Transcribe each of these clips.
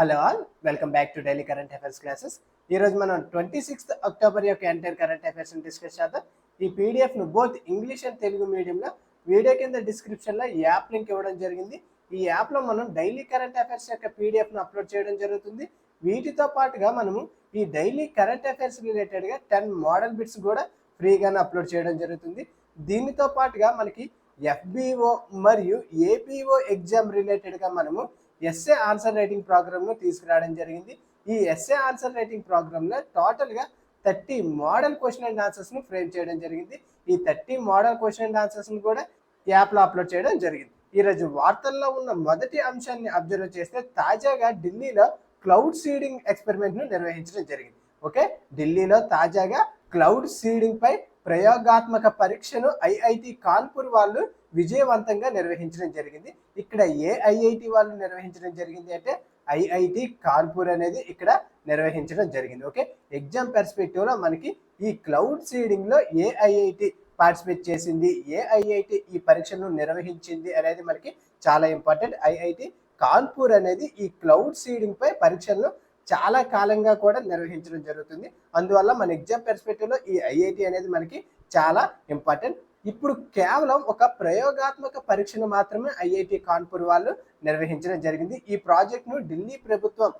Hello all welcome back to daily current affairs classes. ఈ రోజు మనం ట్వంటీ సిక్స్త్ అక్టోబర్ యొక్క ఎంటైర్ కరెంట్ అఫైర్స్ డిస్కస్ చేద్దాం. ఈ పీడిఎఫ్ను బోత్ ఇంగ్లీష్ అండ్ తెలుగు మీడియంలో వీడియో కింద డిస్క్రిప్షన్లో యాప్ లింక్ ఇవ్వడం జరిగింది. ఈ యాప్లో మనం డైలీ కరెంట్ అఫైర్స్ యొక్క పీడిఎఫ్ను అప్లోడ్ చేయడం జరుగుతుంది. వీటితో పాటుగా మనము ఈ డైలీ కరెంట్ అఫైర్స్ రిలేటెడ్గా టెన్ మోడల్ బిట్స్ కూడా ఫ్రీగానే అప్లోడ్ చేయడం జరుగుతుంది. దీనితో పాటుగా మనకి ఎఫ్బిఓ మరియు ఏపీఓ ఎగ్జామ్ రిలేటెడ్గా మనము ఎస్ఏ ఆన్సర్ రైటింగ్ ప్రోగ్రామ్ను తీసుకురావడం జరిగింది. ఈ ఎస్ఏ ఆన్సర్ రైటింగ్ ప్రోగ్రామ్లో టోటల్గా థర్టీ మోడల్ క్వశ్చన్ అండ్ ఆన్సర్స్ను ఫ్రేమ్ చేయడం జరిగింది. ఈ థర్టీ మోడల్ క్వశ్చన్ అండ్ ఆన్సర్స్ను కూడా యాప్లో అప్లోడ్ చేయడం జరిగింది. ఈరోజు వార్తల్లో ఉన్న మొదటి అంశాన్ని అబ్జర్వ్ చేస్తే తాజాగా ఢిల్లీలో క్లౌడ్ సీడింగ్ ఎక్స్పెరిమెంట్ను నిర్వహించడం జరిగింది. ఓకే? ఢిల్లీలో తాజాగా క్లౌడ్ సీడింగ్ పై ప్రయోగాత్మక పరీక్షను ఐఐటి కాన్పూర్ వాళ్ళు విజయవంతంగా నిర్వహించడం జరిగింది. ఇక్కడ ఏ ఐఐటి వాళ్ళు నిర్వహించడం జరిగింది అంటే ఐఐటి కాన్పూర్ అనేది ఇక్కడ నిర్వహించడం జరిగింది. ఓకే? ఎగ్జామ్ పెర్స్పెక్టివ్లో మనకి ఈ క్లౌడ్ సీడింగ్లో ఏ ఐఐటి పార్టిసిపేట్ చేసింది. ఏ ఐఐటి ఈ పరీక్షను నిర్వహించింది అనేది మనకి చాలా ఇంపార్టెంట్. ఐఐటి కాన్పూర్ అనేది ఈ క్లౌడ్ సీడింగ్ పై పరీక్షలను చాలా కాలంగా కూడా నిర్వహించడం జరుగుతుంది. అందువల్ల మన ఎగ్జామ్ పెర్స్పెక్టివ్లో ఈ ఐఐటి అనేది మనకి చాలా ఇంపార్టెంట్. ఇప్పుడు కేవలం ఒక ప్రయోగాత్మక పరీక్షను మాత్రమే ఐఐటి కాన్పూర్ వాళ్ళు నిర్వహించడం జరిగింది. ఈ ప్రాజెక్ట్ను ఢిల్లీ ప్రభుత్వం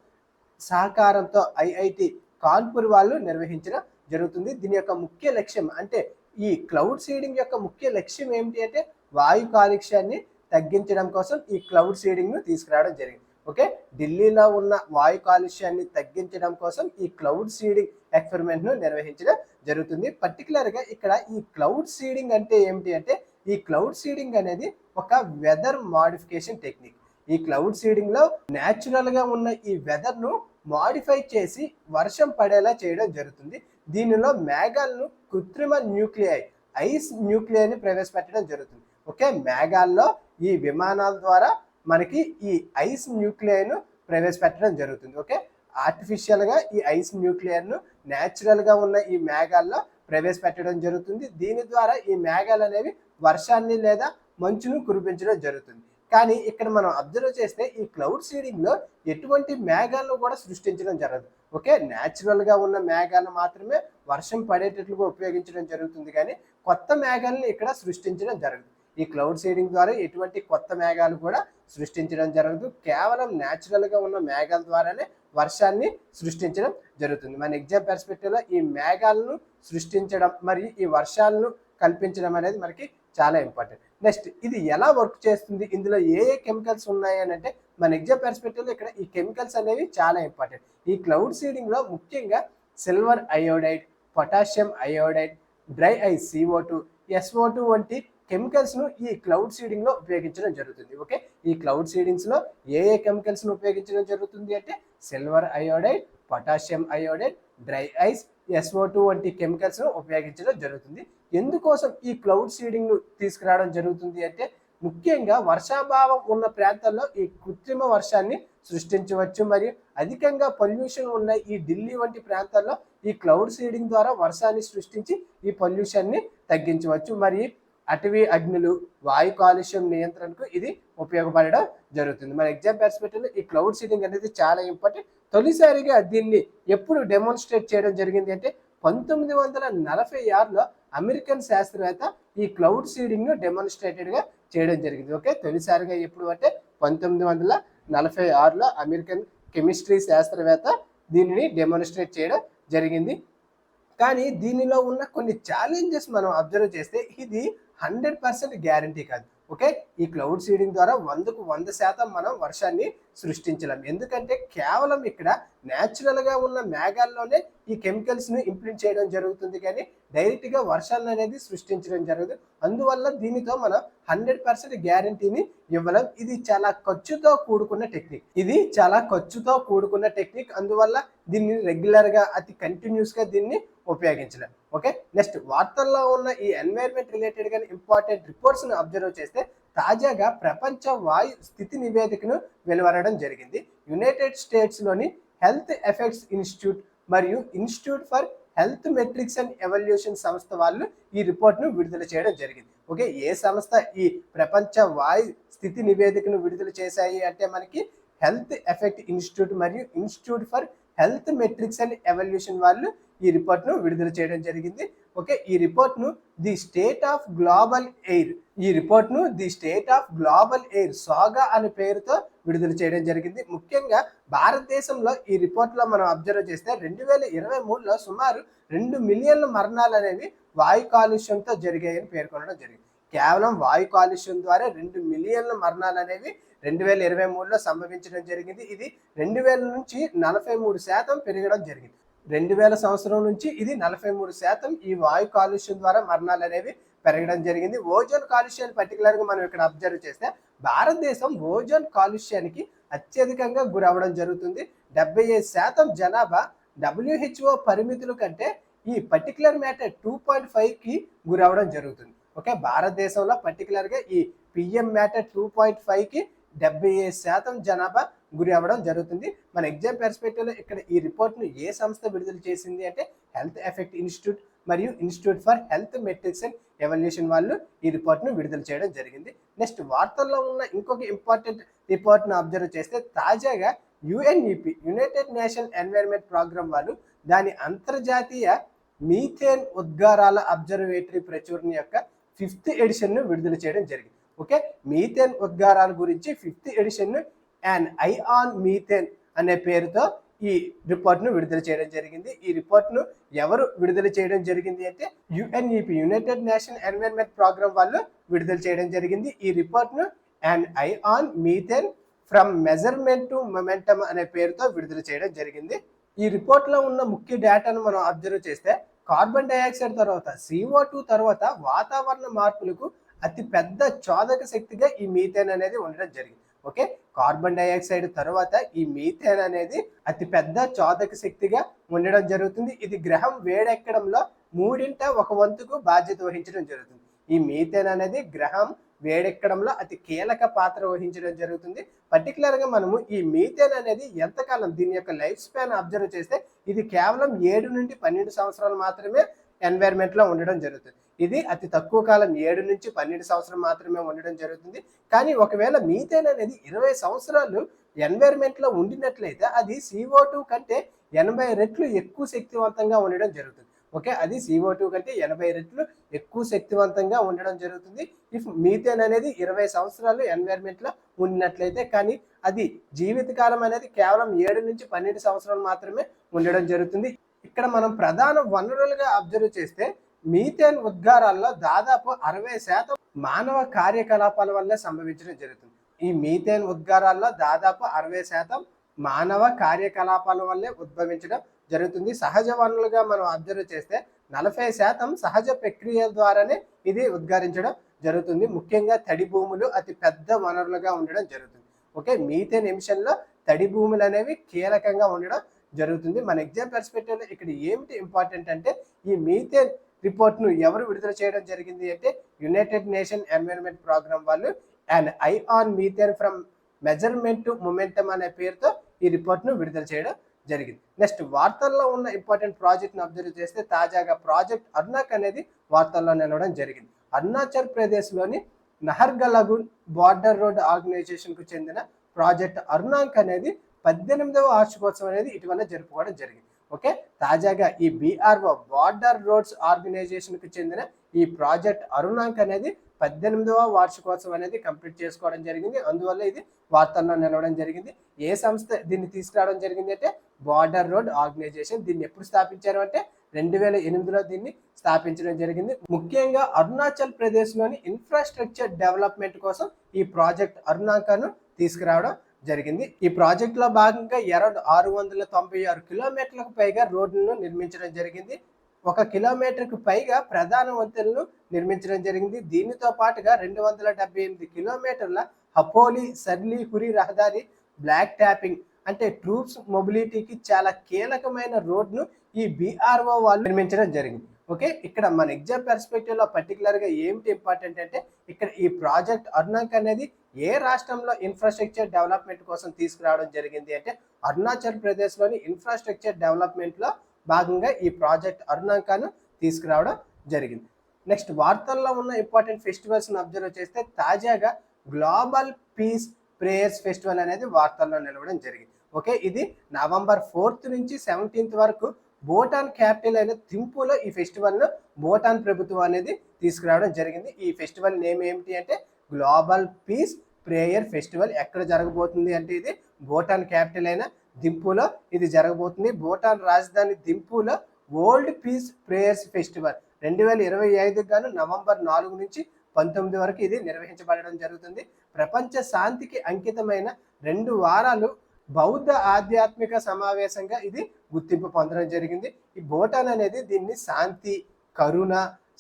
సహకారంతో ఐఐటి కాన్పూర్ వాళ్ళు నిర్వహించడం జరుగుతుంది. దీని యొక్క ముఖ్య లక్ష్యం అంటే ఈ క్లౌడ్ సీడింగ్ యొక్క ముఖ్య లక్ష్యం ఏమిటి అంటే వాయు కాలుష్యాన్ని తగ్గించడం కోసం ఈ క్లౌడ్ సీడింగ్ను తీసుకురావడం జరిగింది. ఓకే? ఢిల్లీలో ఉన్న వాయు కాలుష్యాన్ని తగ్గించడం కోసం ఈ క్లౌడ్ సీడింగ్ ఎక్స్పెరిమెంట్ను నిర్వహించడం జరుగుతుంది. పర్టికులర్గా ఇక్కడ ఈ క్లౌడ్ సీడింగ్ అంటే ఏమిటి అంటే ఈ క్లౌడ్ సీడింగ్ అనేది ఒక వెదర్ మాడిఫికేషన్ టెక్నిక్. ఈ క్లౌడ్ సీడింగ్లో న్యాచురల్గా ఉన్న ఈ వెదర్ను మాడిఫై చేసి వర్షం పడేలా చేయడం జరుగుతుంది. దీనిలో మేఘాలను కృత్రిమ న్యూక్లియై ఐస్ న్యూక్లియర్ని ప్రవేశపెట్టడం జరుగుతుంది. ఓకే? మేఘాల్లో ఈ విమానాల ద్వారా మనకి ఈ ఐస్ న్యూక్లియర్ను ప్రవేశపెట్టడం జరుగుతుంది ఓకే? ఆర్టిఫిషియల్గా ఈ ఐస్ న్యూక్లియర్ను న్యాచురల్గా ఉన్న ఈ మేఘాల్లో ప్రవేశపెట్టడం జరుగుతుంది. దీని ద్వారా ఈ మేఘాలు అనేవి వర్షాన్ని లేదా మంచును కురిపించడం జరుగుతుంది. కానీ ఇక్కడ మనం అబ్జర్వ్ చేస్తే ఈ క్లౌడ్ సీడింగ్లో ఎటువంటి మేఘాలను కూడా సృష్టించడం జరగదు ఓకే? న్యాచురల్గా ఉన్న మేఘాలను మాత్రమే వర్షం పడేటట్లుగా ఉపయోగించడం జరుగుతుంది కానీ కొత్త మేఘాలను ఇక్కడ సృష్టించడం జరగదు. ఈ క్లౌడ్ సీడింగ్ ద్వారా ఎటువంటి కొత్త మేఘాలు కూడా సృష్టించడం జరగదు కేవలం న్యాచురల్గా ఉన్న మేఘాల ద్వారానే వర్షాన్ని సృష్టించడం జరుగుతుంది. మన ఎగ్జామ్ పెర్స్పెక్టివ్లో ఈ మేఘాలను సృష్టించడం మరియు ఈ వర్షాలను కల్పించడం అనేది మనకి చాలా ఇంపార్టెంట్ నెక్స్ట్ ఇది ఎలా వర్క్ చేస్తుంది? ఇందులో ఏ ఏ కెమికల్స్ ఉన్నాయి అని అంటే మన ఎగ్జామ్ పెర్స్పెక్టివ్లో ఇక్కడ ఈ కెమికల్స్ అనేవి చాలా ఇంపార్టెంట్ ఈ క్లౌడ్ సీడింగ్లో ముఖ్యంగా silver iodide potassium iodide dry ice CO two SO two వంటి కెమికల్స్ను ఈ క్లౌడ్ సీడింగ్లో ఉపయోగించడం జరుగుతుంది. ఓకే ఈ క్లౌడ్ సీడింగ్స్లో ఏ ఏ కెమికల్స్ను ఉపయోగించడం జరుగుతుంది అంటే silver iodide potassium iodide dry ice SO two వంటి కెమికల్స్ను ఉపయోగించడం జరుగుతుంది. ఎందుకోసం ఈ క్లౌడ్ సీడింగ్ను తీసుకురావడం జరుగుతుంది అంటే ముఖ్యంగా వర్షాభావం ఉన్న ప్రాంతాల్లో ఈ కృత్రిమ వర్షాన్ని సృష్టించవచ్చు. మరియు అధికంగా పొల్యూషన్ ఉన్న ఈ ఢిల్లీ వంటి ప్రాంతాల్లో ఈ క్లౌడ్ సీడింగ్ ద్వారా వర్షాన్ని సృష్టించి ఈ పొల్యూషన్ని తగ్గించవచ్చు. మరియు అటవీ అగ్నులు వాయు కాలుష్యం నియంత్రణకు ఇది ఉపయోగపడడం జరుగుతుంది. మన ఎగ్జామ్ పర్స్పెక్టివ్లో ఈ క్లౌడ్ సీడింగ్ అనేది చాలా ఇంపార్టెంట్. తొలిసారిగా దీన్ని ఎప్పుడు డెమోన్స్ట్రేట్ చేయడం జరిగింది అంటే పంతొమ్మిది వందల నలభై ఆరులో అమెరికన్ శాస్త్రవేత్త ఈ క్లౌడ్ సీడింగ్ను ను చేయడం జరిగింది. ఓకే? తొలిసారిగా ఎప్పుడు అంటే పంతొమ్మిది వందల నలభై ఆరులో అమెరికన్ కెమిస్ట్రీ శాస్త్రవేత్త దీనిని డెమోన్స్ట్రేట్ చేయడం జరిగింది. కానీ దీనిలో ఉన్న కొన్ని ఛాలెంజెస్ మనం అబ్జర్వ్ చేస్తే ఇది హండ్రెడ్ పర్సెంట్ గ్యారంటీ కాదు. ఓకే? ఈ క్లౌడ్ సీడింగ్ ద్వారా వందకు వంద శాతం మనం వర్షాన్ని సృష్టించలేం. ఎందుకంటే కేవలం ఇక్కడ న్యాచురల్గా ఉన్న మేఘాల్లోనే ఈ కెమికల్స్ని ఇంప్లిమెంట్ ఇంప్లింట్ చేయడం జరుగుతుంది కానీ డైరెక్ట్గా వర్షాలను అనేది సృష్టించడం జరగదు. అందువల్ల దీనితో మనం హండ్రెడ్ పర్సెంట్ గ్యారంటీని ఇవ్వలేం. ఇది చాలా ఖర్చుతో కూడుకున్న టెక్నిక్. ఇది చాలా ఖర్చుతో కూడుకున్న టెక్నిక్. అందువల్ల దీన్ని రెగ్యులర్గా అతి కంటిన్యూస్గా దీన్ని ఉపయోగించలేం. ఓకే నెక్స్ట్ వార్తల్లో ఉన్న ఈ ఎన్వైర్న్మెంట్ రిలేటెడ్గా ఇంపార్టెంట్ రిపోర్ట్స్ను అబ్జర్వ్ చేస్తే తాజాగా ప్రపంచ వాయు స్థితి నివేదికను వెలువరడం జరిగింది. యునైటెడ్ స్టేట్స్లోని హెల్త్ ఎఫెక్ట్స్ ఇన్స్టిట్యూట్ మరియు institute for health metrics and evaluation సంస్థ వాళ్ళు ఈ రిపోర్ట్ను విడుదల చేయడం జరిగింది. ఓకే ఏ సంస్థ ఈ ప్రపంచ వాయు స్థితి నివేదికను విడుదల చేశాయి అంటే మనకి హెల్త్ ఎఫెక్ట్ ఇన్స్టిట్యూట్ మరియు institute for health metrics and evaluation వాళ్ళు ఈ రిపోర్ట్ను విడుదల చేయడం జరిగింది. ఓకే ఈ రిపోర్ట్ను the state of global air. ఈ రిపోర్ట్ను the state of global air సాగా అనే పేరుతో విడుదల చేయడం జరిగింది. ముఖ్యంగా భారతదేశంలో ఈ రిపోర్ట్లో మనం అబ్జర్వ్ చేస్తే రెండు వేల ఇరవై మూడులో సుమారు రెండు మిలియన్ల మరణాలు అనేవి వాయు కాలుష్యంతో జరిగాయని పేర్కొనడం జరిగింది. కేవలం వాయు కాలుష్యం ద్వారా రెండు మిలియన్ల మరణాలు అనేవి రెండు వేల ఇరవై మూడులో సంభవించడం జరిగింది. ఇది రెండు వేల నుంచి నలభై మూడు శాతం పెరగడం జరిగింది. రెండు వేల సంవత్సరం నుంచి ఇది నలభై మూడు శాతం ఈ వాయు కాలుష్యం ద్వారా మరణాలు అనేవి పెరగడం జరిగింది. ఓజోన్ కాలుష్యాన్ని పర్టికులర్గా మనం ఇక్కడ అబ్జర్వ్ చేస్తే భారతదేశం ఓజోన్ కాలుష్యానికి అత్యధికంగా గురవడం జరుగుతుంది. డెబ్బై ఐదు శాతం జనాభా డబ్ల్యూహెచ్ఓ పరిమితుల కంటే ఈ పర్టికులర్ మ్యాటర్ టూ పాయింట్ ఫైవ్కి గురవడం జరుగుతుంది. ఓకే భారతదేశంలో పర్టికులర్గా ఈ పిఎం మ్యాటర్ టూ పాయింట్ ఫైవ్కి డెబ్బై ఐదు శాతం జనాభా గురి అవ్వడం జరుగుతుంది. మన ఎగ్జామ్ పెర్స్పెక్టివ్లో ఇక్కడ ఈ రిపోర్ట్ను ఏ సంస్థ విడుదల చేసింది అంటే హెల్త్ ఎఫెక్ట్ ఇన్స్టిట్యూట్ మరియు institute for health metrics and evaluation వాళ్ళు ఈ రిపోర్ట్ను విడుదల చేయడం జరిగింది. నెక్స్ట్ వార్తల్లో ఉన్న ఇంకొక ఇంపార్టెంట్ రిపోర్ట్ను అబ్జర్వ్ చేస్తే తాజాగా UNEP United Nation environment programme వాళ్ళు దాని అంతర్జాతీయ మీథేన్ ఉద్గారాల అబ్జర్వేటరీ ప్రచురణ యొక్క ఫిఫ్త్ ఎడిషన్ను విడుదల చేయడం జరిగింది. ఓకే మీథేన్ ఉద్గారాల గురించి fifth ఎడిషన్ను and eye on methane methane అనే పేరుతో ఈ రిపోర్ట్ను విడుదల చేయడం జరిగింది. ఈ రిపోర్ట్ను ఎవరు విడుదల చేయడం జరిగింది అంటే UNEP United Nation environment programme వాళ్ళు విడుదల చేయడం జరిగింది. ఈ రిపోర్ట్ను and eye on methane methane from measurement to momentum అనే పేరుతో విడుదల చేయడం జరిగింది. ఈ రిపోర్ట్లో ఉన్న ముఖ్య డేటాను మనం అబ్జర్వ్ చేస్తే కార్బన్ డైఆక్సైడ్ తర్వాత సిఓ టూ తర్వాత వాతావరణ మార్పులకు అతి పెద్ద చోదక శక్తిగా ఈ మీథేన్ అనేది ఉండడం జరిగింది. ఓకే? కార్బన్ డైఆక్సైడ్ తర్వాత ఈ మీథేన్ అనేది అతి పెద్ద చోదక శక్తిగా ఉండడం జరుగుతుంది. ఇది గ్రహం వేడెక్కడంలో మూడింట ఒక వంతుకు బాధ్యత వహించడం జరుగుతుంది. ఈ మీథేన్ అనేది గ్రహం వేడెక్కడంలో అతి కీలక పాత్ర వహించడం జరుగుతుంది. పర్టికులర్గా మనము ఈ మీథేన్ అనేది ఎంతకాలం దీని యొక్క లైఫ్ స్పాన్ అబ్జర్వ్ చేస్తే ఇది కేవలం ఏడు నుండి పన్నెండు సంవత్సరాలు మాత్రమే ఎన్వైర్న్మెంట్లో ఉండడం జరుగుతుంది. ఇది అతి తక్కువ కాలం ఏడు నుంచి పన్నెండు సంవత్సరం మాత్రమే ఉండడం జరుగుతుంది. కానీ ఒకవేళ మీథేన్ అనేది ఇరవై సంవత్సరాలు ఎన్వైర్న్మెంట్లో ఉండినట్లయితే అది సిఓ టూ కంటే ఎనభై రెట్లు ఎక్కువ శక్తివంతంగా ఉండడం జరుగుతుంది. ఓకే అది సిఓ టూ కంటే ఎనభై రెట్లు ఎక్కువ శక్తివంతంగా ఉండడం జరుగుతుంది. ఇఫ్ మీథేన్ అనేది ఇరవై సంవత్సరాలు ఎన్వైర్న్మెంట్లో ఉండినట్లయితే కానీ అది జీవితకాలం అనేది కేవలం ఏడు నుంచి పన్నెండు సంవత్సరాలు మాత్రమే ఉండడం జరుగుతుంది. ఇక్కడ మనం ప్రధాన వనరులుగా అబ్జర్వ్ చేస్తే మీథేన్ ఉద్గారాల్లో దాదాపు అరవై శాతం మానవ కార్యకలాపాల వల్ల సంభవించడం జరుగుతుంది. ఈ మీథేన్ ఉద్గారాల్లో దాదాపు అరవై శాతం మానవ కార్యకలాపాల వల్లే ఉద్భవించడం జరుగుతుంది. సహజ వనరులుగా మనం అబ్జర్వ్ చేస్తే నలభై శాతం సహజ ప్రక్రియ ద్వారానే ఇది ఉద్గారించడం జరుగుతుంది. ముఖ్యంగా తడి భూములు అతి పెద్ద వనరులుగా ఉండడం జరుగుతుంది. ఓకే మీథేన్ ఎమిషన్లో తడి భూములు అనేవి కీలకంగా ఉండడం జరుగుతుంది. మన ఎగ్జామ్ పర్స్పెక్టివ్లో ఇక్కడ ఏమిటి ఇంపార్టెంట్ అంటే ఈ మీథేన్ రిపోర్ట్ను ఎవరు విడుదల చేయడం జరిగింది అంటే యునైటెడ్ నేషన్ ఎన్విరాన్మెంట్ ప్రోగ్రామ్ వాళ్ళు and eye on methane from measurement to momentum అనే పేరుతో ఈ రిపోర్ట్ను విడుదల చేయడం జరిగింది. నెక్స్ట్ వార్తల్లో ఉన్న ఇంపార్టెంట్ ప్రాజెక్ట్ను అబ్జర్వ్ చేస్తే తాజాగా ప్రాజెక్ట్ అర్నాక్ అనేది వార్తల్లో నిలవడం జరిగింది. అరుణాచల్ ప్రదేశ్లోని నహర్గలగున్ బార్డర్ రోడ్ ఆర్గనైజేషన్కు చెందిన ప్రాజెక్ట్ అరుణాంక్ అనేది పద్దెనిమిదవ వార్షికోత్సవం అనేది ఇటీవల జరుపుకోవడం జరిగింది. ఓకే? తాజాగా ఈ బీఆర్ఓ బార్డర్ రోడ్స్ ఆర్గనైజేషన్కి చెందిన ఈ ప్రాజెక్ట్ అరుణాంక్ అనేది పద్దెనిమిదవ వార్షికోత్సవం అనేది కంప్లీట్ చేసుకోవడం జరిగింది. అందువల్ల ఇది వార్తల్లో నిలవడం జరిగింది. ఏ సంస్థ దీన్ని తీసుకురావడం జరిగింది అంటే బార్డర్ రోడ్ ఆర్గనైజేషన్ దీన్ని ఎప్పుడు స్థాపించారు అంటే రెండు వేల ఎనిమిదిలో దీన్ని స్థాపించడం జరిగింది. ముఖ్యంగా అరుణాచల్ ప్రదేశ్లోని ఇన్ఫ్రాస్ట్రక్చర్ డెవలప్మెంట్ కోసం ఈ ప్రాజెక్ట్ అరుణాంకను తీసుకురావడం జరిగింది. ఈ ప్రాజెక్ట్లో భాగంగా అరౌండ్ ఆరు వందల తొంభై ఆరు కిలోమీటర్లకు పైగా రోడ్లను నిర్మించడం జరిగింది. ఒక కిలోమీటర్కు పైగా ప్రధాన వంతెనలు నిర్మించడం జరిగింది. దీనితో పాటుగా రెండు వందల డెబ్బై ఎనిమిది కిలోమీటర్ల హపోలి సర్లీ హురి రహదారి బ్లాక్ ట్యాపింగ్ అంటే ట్రూప్స్ మొబిలిటీకి చాలా కీలకమైన రోడ్ను ఈ బీఆర్ఓ వాళ్ళు నిర్మించడం జరిగింది. ఓకే? ఇక్కడ మన ఎగ్జామ్ పర్స్పెక్టివ్ పర్టికులర్గా ఏమిటి ఇంపార్టెంట్ అంటే ఇక్కడ ఈ ప్రాజెక్ట్ అరుణాక్ అనేది ఏ రాష్ట్రంలో ఇన్ఫ్రాస్ట్రక్చర్ డెవలప్మెంట్ కోసం తీసుకురావడం జరిగింది అంటే అరుణాచల్ ప్రదేశ్లోని ఇన్ఫ్రాస్ట్రక్చర్ డెవలప్మెంట్లో భాగంగా ఈ ప్రాజెక్ట్ అరుణాంకాను తీసుకురావడం జరిగింది. నెక్స్ట్ వార్తల్లో ఉన్న ఇంపార్టెంట్ ఫెస్టివల్స్ని అబ్జర్వ్ చేస్తే తాజాగా గ్లోబల్ పీస్ ప్రేయర్స్ ఫెస్టివల్ అనేది వార్తల్లో నిలవడం జరిగింది. ఓకే ఇది నవంబర్ ఫోర్త్ నుంచి సెవెంటీన్త్ వరకు భూటాన్ క్యాపిటల్ అయిన థింపులో ఈ ఫెస్టివల్ను భూటాన్ ప్రభుత్వం అనేది తీసుకురావడం జరిగింది. ఈ ఫెస్టివల్ నేమ్ ఏమిటి అంటే గ్లోబల్ పీస్ ప్రేయర్ ఫెస్టివల్ ఎక్కడ జరగబోతుంది అంటే ఇది భూటాన్ క్యాపిటల్ అయిన దింపులో ఇది జరగబోతుంది. భూటాన్ రాజధాని దింపులో వరల్డ్ పీస్ ప్రేయర్స్ ఫెస్టివల్ రెండు వేల ఇరవై ఐదుకు గాను నవంబర్ నాలుగు నుంచి పంతొమ్మిది వరకు ఇది నిర్వహించబడడం జరుగుతుంది. ప్రపంచ శాంతికి అంకితమైన రెండు వారాలు బౌద్ధ ఆధ్యాత్మిక సమావేశంగా ఇది గుర్తింపు పొందడం జరిగింది. ఈ భూటాన్ అనేది దీన్ని శాంతి కరుణ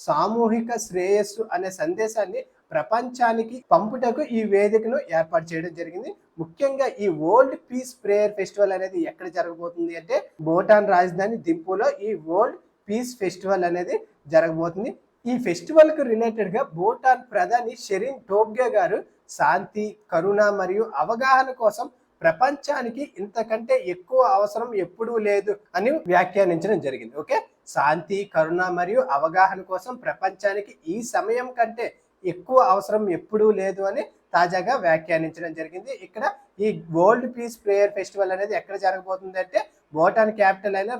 సామూహిక శ్రేయస్సు అనే సందేశాన్ని ప్రపంచానికి పంపుటకు ఈ వేదికను ఏర్పాటు చేయడం జరిగింది. ముఖ్యంగా ఈ వరల్డ్ పీస్ ప్రేయర్ ఫెస్టివల్ అనేది ఎక్కడ జరగబోతుంది అంటే భూటాన్ రాజధాని దింపులో ఈ వరల్డ్ పీస్ ఫెస్టివల్ అనేది జరగబోతుంది. ఈ ఫెస్టివల్కు రిలేటెడ్గా భూటాన్ ప్రధాని షెరిన్ టోబ్గే గారు శాంతి కరుణ మరియు అవగాహన కోసం ప్రపంచానికి ఇంతకంటే ఎక్కువ అవసరం ఎప్పుడూ లేదు అని వ్యాఖ్యానించడం జరిగింది. ఓకే? శాంతి కరుణ మరియు అవగాహన కోసం ప్రపంచానికి ఈ సమయం కంటే ఎక్కువ అవసరం ఎప్పుడూ లేదు అని తాజాగా వ్యాఖ్యానించడం జరిగింది. ఇక్కడ ఈ వరల్డ్ పీస్ ప్రేయర్ ఫెస్టివల్ అనేది ఎక్కడ జరగబోతుంది అంటే భూటాన్ క్యాపిటల్ అయిన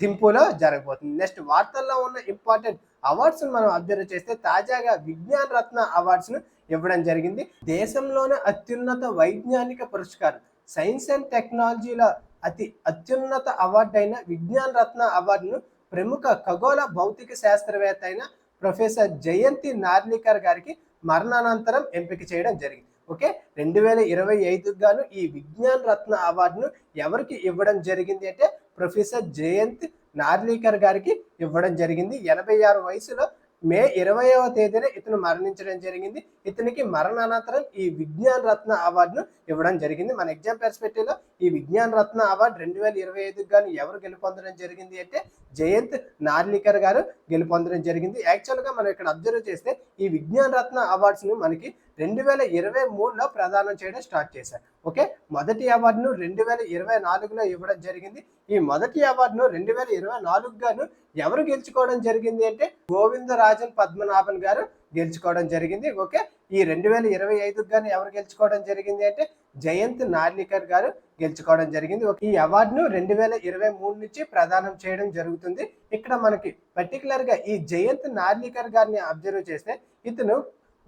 థింపులో జరగబోతుంది. నెక్స్ట్ వార్తల్లో ఉన్న ఇంపార్టెంట్ అవార్డ్స్ మనం అబ్జర్వ్ చేస్తే తాజాగా విజ్ఞాన రత్న అవార్డ్స్ను ఇవ్వడం జరిగింది. దేశంలోనే అత్యున్నత వైజ్ఞానిక పురస్కారం సైన్స్ అండ్ టెక్నాలజీలో అతి అత్యున్నత అవార్డు అయిన విజ్ఞాన రత్న అవార్డును ప్రముఖ ఖగోళ భౌతిక శాస్త్రవేత్త అయిన ప్రొఫెసర్ జయంతి నార్లికర్ గారికి మరణానంతరం ఎంపిక చేయడం జరిగింది. ఓకే? రెండు వేల ఇరవై ఐదుకు గాను ఈ విజ్ఞాన్ రత్న అవార్డును ఎవరికి ఇవ్వడం జరిగింది అంటే ప్రొఫెసర్ జయంత్ నార్లీకర్ గారికి ఇవ్వడం జరిగింది. ఎనభై ఆరు వయసులో మే ఇరవైవ తేదీన ఇతను మరణించడం జరిగింది. ఇతనికి మరణానంతరం ఈ విజ్ఞాన్ రత్న అవార్డును ఇవ్వడం జరిగింది. మన ఎగ్జామ్ పెర్స్పెక్టివ్లో ఈ విజ్ఞాన్ రత్న అవార్డు రెండు వేల ఇరవై ఐదుకు గాను ఎవరు గెలుపొందడం జరిగింది అంటే జయంత్ నార్లికర్ గారు గెలుపొందడం జరిగింది. యాక్చువల్గా మనం ఇక్కడ అబ్జర్వ్ చేస్తే ఈ విజ్ఞాన్ రత్న అవార్డ్స్ను మనకి రెండు వేల ఇరవై మూడులో ప్రదానం చేయడం స్టార్ట్ చేశారు. ఓకే? మొదటి అవార్డును రెండు వేల ఇరవై నాలుగులో ఇవ్వడం జరిగింది. ఈ మొదటి అవార్డును రెండు వేల ఇరవై నాలుగు గాను ఎవరు గెలుచుకోవడం జరిగింది అంటే గోవిందరాజన్ పద్మనాభన్ గారు గెలుచుకోవడం జరిగింది. ఓకే? ఈ రెండు వేల ఇరవై ఐదుకు గాను ఎవరు గెలుచుకోవడం జరిగింది అంటే జయంత్ నార్లికర్ గారు గెలుచుకోవడం జరిగింది. ఈ అవార్డును రెండు వేల ఇరవై మూడు నుంచి ప్రదానం చేయడం జరుగుతుంది. ఇక్కడ మనకి పర్టికులర్గా ఈ జయంత్ నార్లికర్ గారిని అబ్జర్వ్ చేస్తే ఇతను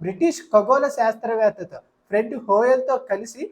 బ్రిటిష్ ఖగోళ శాస్త్రవేత్తతో ఫ్రెడ్ హోయల్తో కలిసి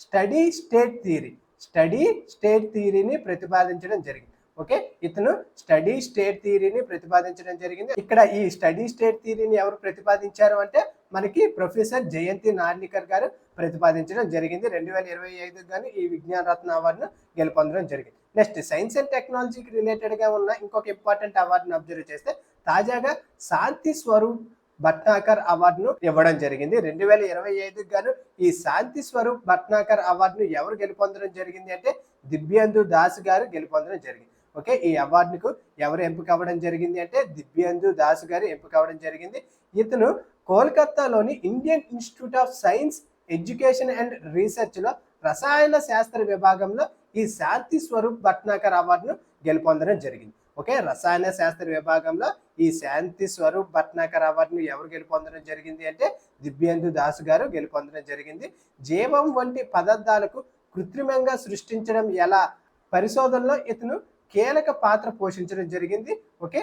steady state theory steady state థియరీని ప్రతిపాదించడం జరిగింది. ఓకే? ఇతను స్టడీ స్టేట్ థియరీని ప్రతిపాదించడం జరిగింది. ఇక్కడ ఈ స్టడీ స్టేట్ థియరీని ఎవరు ప్రతిపాదించారు అంటే మనకి ప్రొఫెసర్ జయంతి నార్నికర్ గారు ప్రతిపాదించడం జరిగింది. రెండు వేల ఇరవై ఐదు కానీ ఈ విజ్ఞాన రత్న అవార్డును గెలుపొందడం జరిగింది. నెక్స్ట్ సైన్స్ అండ్ టెక్నాలజీకి రిలేటెడ్గా ఉన్న ఇంకొక ఇంపార్టెంట్ అవార్డును అబ్జర్వ్ చేస్తే తాజాగా శాంతి స్వరూప్ భట్నాకర్ అవార్డును ఇవ్వడం జరిగింది. రెండు వేల ఇరవై ఐదుకి గాను ఈ శాంతి స్వరూప్ భట్నాకర్ అవార్డును ఎవరు గెలుపొందడం జరిగింది అంటే దివ్యందు దాస్ గారు గెలుపొందడం జరిగింది. ఓకే ఈ అవార్డుకు ఎవరు ఎంపిక అవ్వడం జరిగింది అంటే దివ్యందు దాస్ గారు ఎంపిక అవ్వడం జరిగింది. ఇతను కోల్కత్తాలోని Indian institute of science education and రీసెర్చ్లో రసాయన శాస్త్ర విభాగంలో ఈ శాంతి స్వరూప్ భట్నాకర్ అవార్డును గెలుపొందడం జరిగింది. ఓకే? రసాయన శాస్త్ర విభాగంలో ఈ శాంతి స్వరూప్ భట్నాకర్ అవార్డును ఎవరు గెలుపొందడం జరిగింది అంటే దివ్యేందు దాస్ గారు గెలుపొందడం జరిగింది. జీవం వంటి పదార్థాలకు కృత్రిమంగా సృష్టించడం ఎలా? పరిశోధనలో ఇతను కీలక పాత్ర పోషించడం జరిగింది. ఓకే?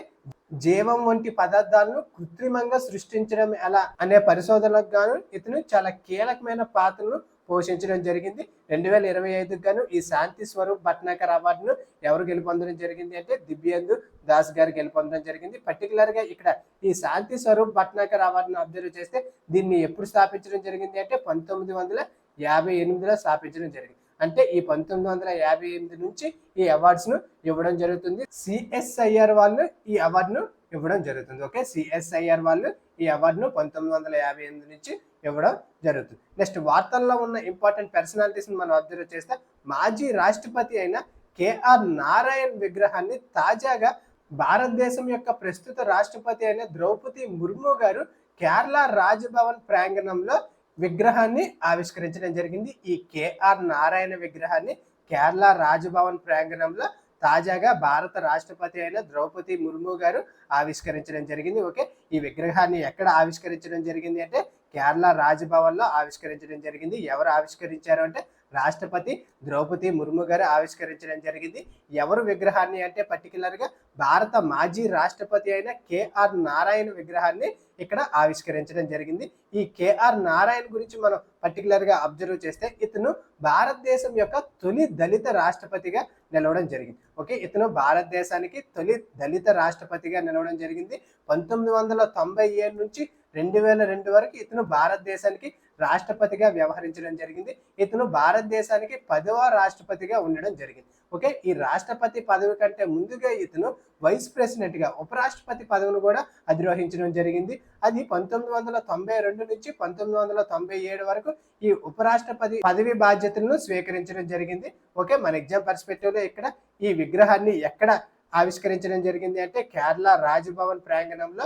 జీవం వంటి పదార్థాలను కృత్రిమంగా సృష్టించడం ఎలా? అనే పరిశోధనలకు గాను ఇతను చాలా కీలకమైన పాత్రను పోషించడం జరిగింది. రెండు వేల ఇరవై ఐదుకు గాను ఈ శాంతి స్వరూప్ భట్నాకర్ అవార్డును ఎవరు గెలుపొందడం జరిగింది అంటే దివ్యేందు దాస్ గారు గెలుపొందడం జరిగింది. పర్టికులర్గా ఇక్కడ ఈ శాంతి స్వరూప్ భట్నాకర్ అవార్డును అబ్జర్వ్ చేస్తే దీన్ని ఎప్పుడు స్థాపించడం జరిగింది అంటే పంతొమ్మిది వందల యాభై ఎనిమిదిలో స్థాపించడం జరిగింది. అంటే ఈ పంతొమ్మిది వందల యాభై ఎనిమిది నుంచి ఈ అవార్డ్స్ను ఇవ్వడం జరుగుతుంది. సిఎస్ఐఆర్ వాళ్ళు ఈ అవార్డును ఇవ్వడం జరుగుతుంది. ఓకే? సిఎస్ఐఆర్ వాళ్ళు ఈ అవార్డును పంతొమ్మిది వందల యాభై ఎనిమిది నుంచి ఇవ్వడం జరుగుతుంది. నెక్స్ట్ వార్తల్లో ఉన్న ఇంపార్టెంట్ పర్సనాలిటీస్ని మనం అబ్జర్వ్ చేస్తే మాజీ రాష్ట్రపతి అయిన కేఆర్ నారాయణ్ విగ్రహాన్ని తాజాగా భారతదేశం యొక్క ప్రస్తుత రాష్ట్రపతి అయిన ద్రౌపది ముర్ము గారు కేరళ రాజభవన్ ప్రాంగణంలో విగ్రహాన్ని ఆవిష్కరించడం జరిగింది. ఈ కేఆర్ నారాయణ విగ్రహాన్ని కేరళ రాజభవన్ ప్రాంగణంలో తాజాగా భారత రాష్ట్రపతి అయిన ద్రౌపది ముర్ము గారు ఆవిష్కరించడం జరిగింది. ఓకే ఈ విగ్రహాన్ని ఎక్కడ ఆవిష్కరించడం జరిగింది అంటే కేరళ రాజ్భవన్లో ఆవిష్కరించడం జరిగింది. ఎవరు ఆవిష్కరించారు అంటే రాష్ట్రపతి ద్రౌపది ముర్ము గారు ఆవిష్కరించడం జరిగింది. ఎవరు విగ్రహాన్ని అంటే పర్టికులర్గా భారత మాజీ రాష్ట్రపతి అయిన కేఆర్ నారాయణ విగ్రహాన్ని ఇక్కడ ఆవిష్కరించడం జరిగింది. ఈ కేఆర్ నారాయణ గురించి మనం పర్టికులర్గా అబ్జర్వ్ చేస్తే ఇతను భారతదేశం యొక్క తొలి దళిత రాష్ట్రపతిగా నిలవడం జరిగింది. ఓకే ఇతను భారతదేశానికి తొలి దళిత రాష్ట్రపతిగా నిలవడం జరిగింది. పంతొమ్మిది వందల తొంభై ఏడు నుంచి రెండు వేల రెండు వరకు ఇతను భారతదేశానికి రాష్ట్రపతిగా వ్యవహరించడం జరిగింది. ఇతను భారతదేశానికి పదవ రాష్ట్రపతిగా ఉండడం జరిగింది. ఓకే? ఈ రాష్ట్రపతి పదవి కంటే ముందుగా ఇతను వైస్ ప్రెసిడెంట్గా ఉపరాష్ట్రపతి పదవిని కూడా అధిరోహించడం జరిగింది. అది పంతొమ్మిది వందల తొంభై రెండు నుంచి పంతొమ్మిది వందల తొంభై ఏడు వరకు ఈ ఉపరాష్ట్రపతి పదవి బాధ్యతలను స్వీకరించడం జరిగింది. ఓకే? మన ఎగ్జామ్ పర్స్పెక్టివ్లో ఇక్కడ ఈ విగ్రహాన్ని ఎక్కడ ఆవిష్కరించడం జరిగింది అంటే కేరళ రాజభవన్ ప్రాంగణంలో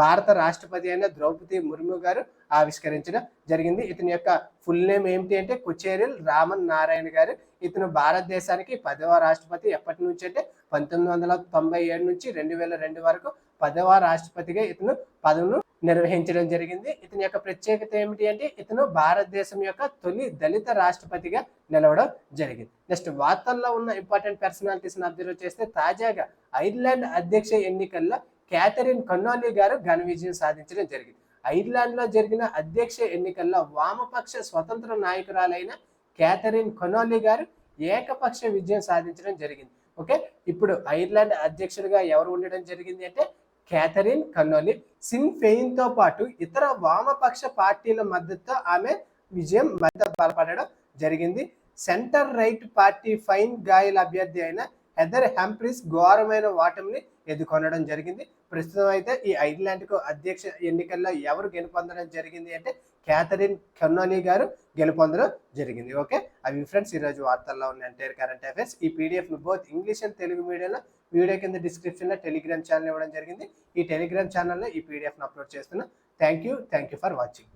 భారత రాష్ట్రపతి అయిన ద్రౌపది ముర్ము గారు ఆవిష్కరించడం జరిగింది. ఇతని యొక్క ఫుల్ నేమ్ ఏమిటి అంటే కుచేరిల్ రామన్ నారాయణ గారు. ఇతను భారతదేశానికి పదవ రాష్ట్రపతి ఎప్పటి నుంచి అంటే పంతొమ్మిది వందల తొంభై ఏడు నుంచి రెండు వేల రెండు వరకు పదవ రాష్ట్రపతిగా ఇతను పదవును నిర్వహించడం జరిగింది. ఇతని యొక్క ప్రత్యేకత ఏమిటి అంటే ఇతను భారతదేశం యొక్క తొలి దళిత రాష్ట్రపతిగా నిలవడం జరిగింది. నెక్స్ట్ వార్తల్లో ఉన్న ఇంపార్టెంట్ పర్సనాలిటీస్ని అబ్జర్వ్ చేస్తే తాజాగా ఐర్లాండ్ అధ్యక్ష ఎన్నికల్లో క్యాథరిన్ కన్నోలీ గారు ఘన విజయం సాధించడం జరిగింది. ఐర్లాండ్లో జరిగిన అధ్యక్ష ఎన్నికల్లో వామపక్ష స్వతంత్ర నాయకురాలైన క్యాథరిన్ కొనోలీ గారు ఏకపక్ష విజయం సాధించడం జరిగింది. ఓకే? ఇప్పుడు ఐర్లాండ్ అధ్యక్షుడిగా ఎవరు ఉండడం జరిగింది అంటే క్యాథరిన్ కన్నోలి సిన్ ఫెయిన్తో పాటు ఇతర వామపక్ష పార్టీల మద్దతుతో ఆమె విజయం మద్దతు బలపడడం జరిగింది. Centre right party Fine Gael అభ్యర్థి అయిన హెదర్ హ్యాంప్రిస్ ఘోరమైన ఓటమిని ఎదుర్కొనడం జరిగింది. ప్రస్తుతం అయితే ఈ ఐర్లాండ్కు అధ్యక్ష ఎన్నికల్లో ఎవరు గెలుపొందడం జరిగింది అంటే క్యాథరిన్ కెన్నోనీ గారు గెలుపొందడం జరిగింది. ఓకే? అవి ఫ్రెండ్స్ ఈరోజు వార్తల్లో ఉన్న ఎంటైర్ కరెంట్ అఫైర్స్ ఈ పీడిఎఫ్ను బోత్ ఇంగ్లీష్ అండ్ తెలుగు మీడియంలో వీడియో కింద డిస్క్రిప్షన్లో టెలిగ్రామ్ ఛానల్ ఇవ్వడం జరిగింది. ఈ టెలిగ్రామ్ ఛానల్లో ఈ పీడిఎఫ్ను అప్లోడ్ చేస్తున్నాను. Thank you thank you for watching